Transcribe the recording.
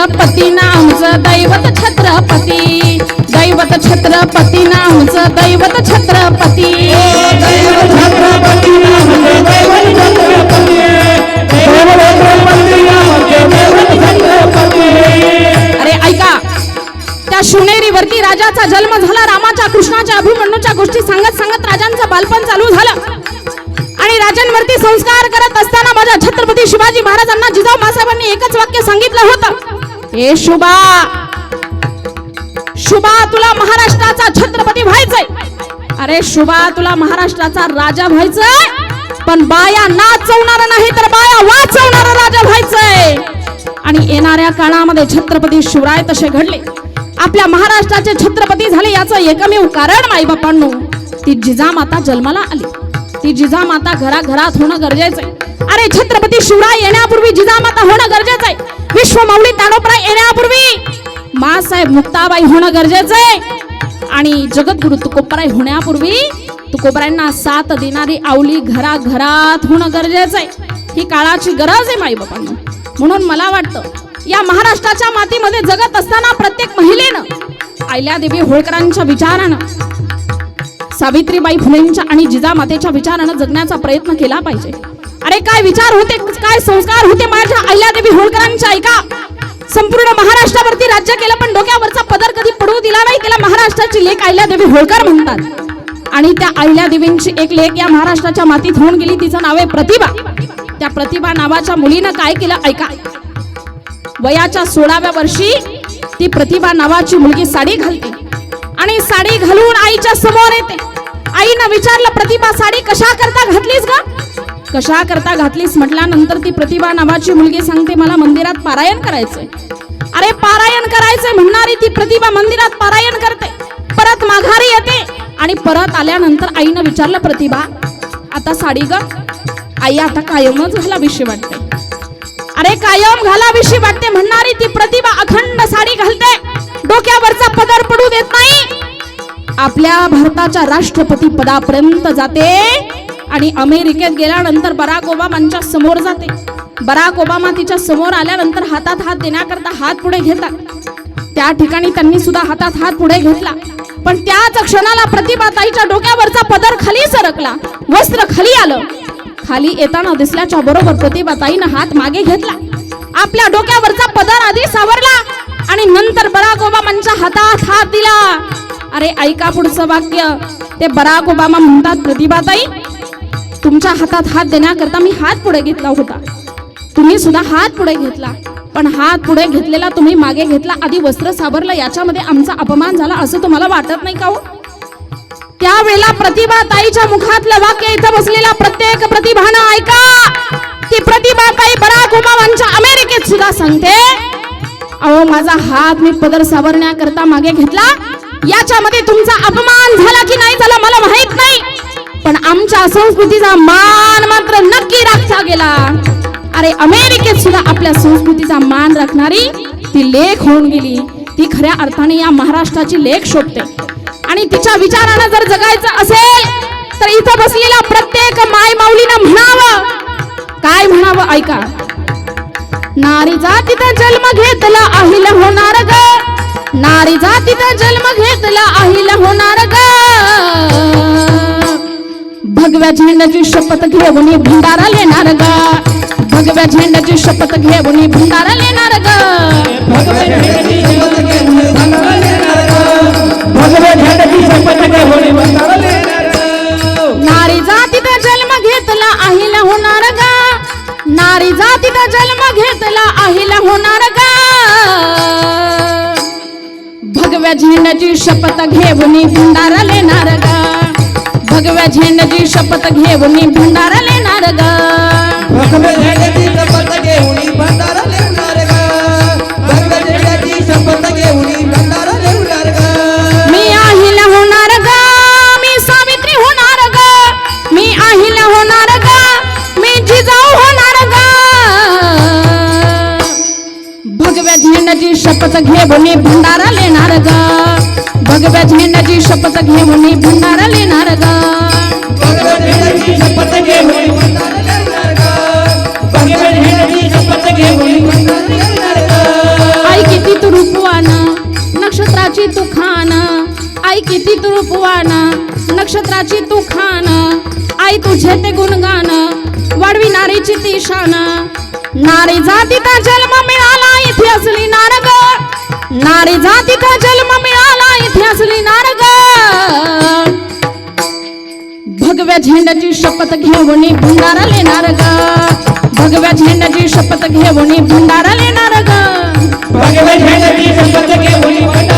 छत्रपती. नामचं दैवत छत्रपती. दैवत छत्रपती. नामचं दैवत छत्रपती. अरे ऐका. त्या शिवनेरीवरती राजाचा जन्म झाला रामाच्या कृष्णाच्या अभिमन्यूच्या गोष्टी सांगत सांगत राजांचं बालपण चालू झालं. आणि राजांवरती संस्कार करत असताना माझ्या छत्रपती शिवाजी महाराजांना जिजाऊ मासाहेबांनी एकच वाक्य सांगितलं होतं. ए शुभा! शुभा तुला महाराष्ट्राचा छत्रपती व्हायचंय. अरे शुभा तुला महाराष्ट्राचा राजा व्हायचंय. पण बाया नाचवणार नाही तर बाया वाचवणारा राजा व्हायचंय. आणि येणाऱ्या काळामध्ये छत्रपती शिवराय तसे घडले. आपल्या महाराष्ट्राचे छत्रपती झाले याचं एकमेव कारण माईबापांनो ती जिजामाता जन्माला आली. ती जिजामाता घराघरात होणं गरजेचं आहे अरे छत्रपती शिवराय येण्यापूर्वी जिजामाता होणं गरजेचं आहे विश्वमाऊली ताडोपरा येण्यापूर्वी मासाहेब मुक्ताबाई होणं गरजेचं आहे. आणि जगद्गुरु तुकोबराय होण्यापूर्वी तुकोबरायांना साथ देणारी आवली घराघरात होणं गरजेचं आहे. ही काळाची गरज आहे माई बाबांना म्हणून मला वाटतं या महाराष्ट्राच्या मातीमध्ये जगत असताना प्रत्येक महिलेनं आयल्यादेवी होळकरांच्या विचारानं सावित्रीबाई फुलेंच्या आणि जिजामातेच्या विचारानं जगण्याचा प्रयत्न केला पाहिजे. अरे काय विचार होते काय संस्कार होते माझ्या अहिल्यादेवी होळकरांच्या? ऐका. संपूर्ण महाराष्ट्रावरती राज्य केलं पण डोक्यावरचा पदर कधी पडू दिला नाही तिला महाराष्ट्राची लेख अहिल्यादेवी होळकर म्हणतात. आणि त्या अहिल्यादेवींची एक लेख या महाराष्ट्राच्या मातीत होऊन गेली तिचं नाव आहे प्रतिभा. त्या प्रतिभा नावाच्या मुलीनं काय केलं ऐका. वयाच्या सोळाव्या वर्षी ती प्रतिभा नावाची मुलगी साडी घालते आणि साडी घालून आईच्या समोर येते. आईनं विचारलं प्रतिभा साडी कशा करता घातलीस ग? कशा करता घातलीस म्हटल्यानंतर ती प्रतिभा नावाची मुलगी सांगते मला मंदिरात पारायण करायचंय. अरे पारायण करायचंय म्हणणारी ती प्रतिभा मंदिरात पारायण करते. परत माघारी येते आणि परत आल्यानंतर आईनं विचारलं प्रतिभा आता साडी ग आई आता कायमच घाला विषय वाटते. अरे कायम घालाविषयी वाटते म्हणणारी ती प्रतिभा अखंड साडी घालते. डोक्यावरचा पदर पडू देत नाही. आपल्या भारताच्या राष्ट्रपती पदापर्यंत जाते. आणि अमेरिकेत गेल्यानंतर बराक ओबामांच्या समोर जाते. बराक ओबामा तिच्या समोर आल्यानंतर हातात हात देण्याकरता हात पुढे घेतात. त्या ठिकाणी त्यांनी सुद्धा हातात हात पुढे घेतला. पण त्याच क्षणाला प्रतिभाताईच्या डोक्यावरचा पदर खाली सरकला. वस्त्र खाली आलं. खाली येताना दिसल्याच्या बरोबर प्रतिभाताईनं हात मागे घेतला. आपल्या डोक्यावरचा पदर आधी सावरला आणि नंतर बराक ओबामांच्या हातात हात दिला. अरे ऐका पुढचं वाक्य. ते बराक ओबामा म्हणतात प्रतिभाताई तुमच्या हातात हात देण्याकरता मी हात पुढे घेतला होता. तुम्ही सुद्धा हात पुढे घेतला. पण हात पुढे घेतलेला तुम्ही मागे घेतला. आधी वस्त्र सावरलं याच्यामध्ये आमचा अपमान झाला असं तुम्हाला वाटत नाही का हो? त्यावेळेला प्रतिभा ताईच्या मुखातलं वाक्य इथं बसलेला प्रत्येक प्रतिभानं ऐका. ती प्रतिभा ताई बराक ओबामांच्या अमेरिकेत सुद्धा सांगते अहो माझा हात मी पदर सावरण्याकरता मागे घेतला. याच्यामध्ये तुमचा अपमान आपल्या संस्कृतीचा मान मात्र नक्की राखला गेला. अरे अमेरिकेत सुद्धा आपल्या संस्कृतीचा मान राखणारी ती लेख होऊन गेली. ती खऱ्या अर्थाने या महाराष्ट्राची लेख शोधते आणि तिच्या विचारानं जर जगायचं असेल तर इथं बसलेल्या प्रत्येक माय माऊलीनं म्हणावं. काय म्हणावं ऐका. नारी तिथं जन्म घेतला अहिल होणार ग. नारी तिथं जन्म घेतला अहिल होणार ग. भगव्या झेंड्याची शपथ घेऊन भंडारा लेणार ग. भगव्या झेंड्याची शपथ घेऊन भंडारा लेणार ग. नारी जातीत जन्म घेतला अहिल होणार ग. नारी जातीत जन्म घेतला अहिल होणार ग. भगव्या झेंड्याची शपथ घेऊन भंडारा लेणार ग. भगव्या झेंड्याची शपथ घेऊन भंडारा लेणार ग. शपथ घेऊन भंडारा लिवणार ग. शपथ घेऊन भंडारा लिवणार ग. मी होणार ग मी सावित्री होणार ग. मी होणार ग मी जिजाऊ होणार ग. भगव्या झेंड्याची शपथ घेऊन भंडारा लेणार ग. भगव्या शपथ घेऊन भंडारा गा. आई किती तू रूपवान नक्षत्राची तू खान आई किती तू रूपवान नक्षत्राची तू खान आई तुझे ते गुणगान वाढवी नारीची ती शान. नारी जातीचा जन्म मिळाला इथे असली नारग नारी जातीचा जन्म मिळाला घेतल्यासली ग भगव्या झेंड्याची शपथ घेऊन भंडारा लेणार ग भगव्या झेंड्याची शपथ घेऊन भंडारा लेना ग भगव्या झेंड्याची शपथ घेऊन